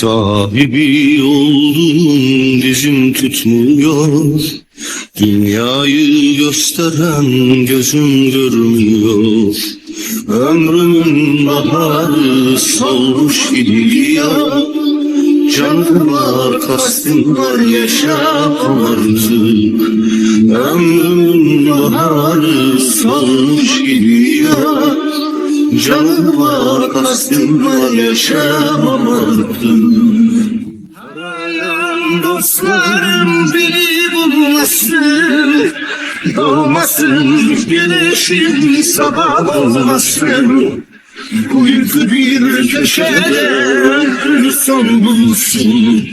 Sahibi oldum dizim tutmuyor. Dünyayı gösteren gözüm görmüyor. Ömrümün baharı solmuş gidiyor. Canım var, kastım var, yaşam artık Ömrümün baharı solmuş gidiyor Canım var, kastım var, yaşamam Arayan dostlarım beni bulmasın. Doğmasın güneşim sabah olmasın. Uyku bir köşede son bulsun.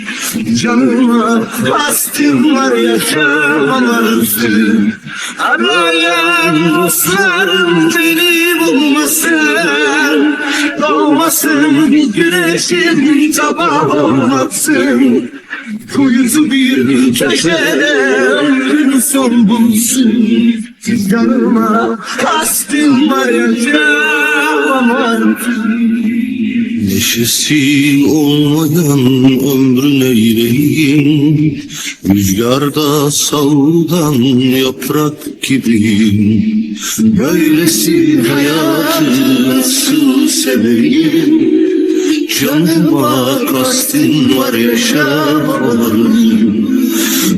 Canıma bastım var yaşamamalısın Arayan dostlarım beni Doğmasın güneşim sabah olmasın Kuyusu bir köşede son bulsun. Canıma kastım var yaşamam Neşesi olmayan ömrün eyleyim Rüzgarda savrulan yaprak gibiyim. Böylesi hayatı nasıl seveyim? Canıma kastın var yaşamalıyım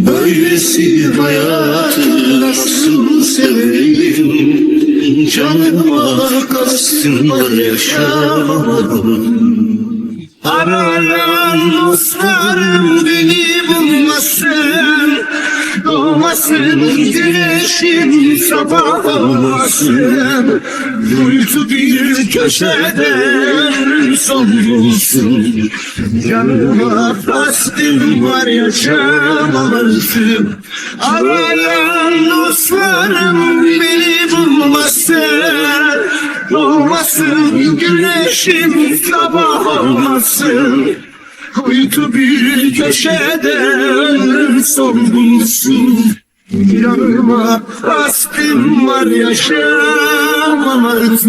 Böylesi hayatı nasıl seveyim Canıma kastın var yaşamalıyım Arayan dostlarım beni bulmasın Doğmasın güneşim sabah olmasın Uyku bir köşede son bulsun Canıma bastım var yaşamalısın Arayan dostlarım beni Doğmasın güneşim sabah olmasın. Uyku bir köşede ömrüm son bulsun. Yanıma bastım var yaşamam artık